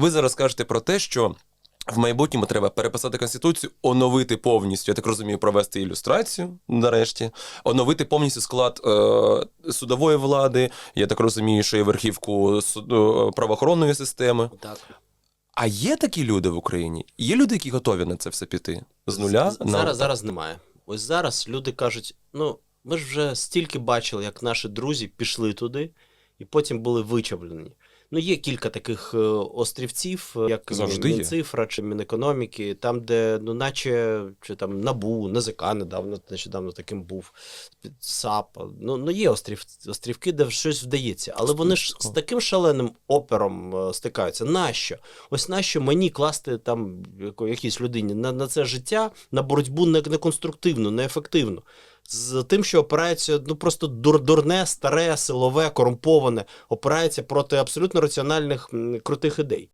Ви зараз кажете про те, що. В майбутньому треба переписати конституцію, оновити повністю, я так розумію, провести ілюстрацію нарешті, оновити повністю склад е, судової влади. Я так розумію, що і верхівку суд, е, правоохоронної системи. Так. А є такі люди в Україні? Є люди, які готові на це все піти з нуля? З- на- Зараз, зараз немає. Ось зараз люди кажуть: ну, ми ж вже стільки бачили, як наші друзі пішли туди і потім були вичавлені. Ну, є кілька таких е, острівців, е, як Завжди є. Мінцифра чи Мінекономіки, там, де, ну, наче чи там НАБУ, НАЗК недавно, нещодавно таким був, САП. Ну, ну є острів, острівки, де щось вдається. Але вони ж з таким шаленим опером е, стикаються. Нащо? Ось нащо мені класти там яко- якійсь людині на, на це життя, на боротьбу не, неконструктивну, неефективну. З тим, що опирається ну просто дур, дурне, старе, силове, корумповане, опирається проти абсолютно раціональних крутих ідей.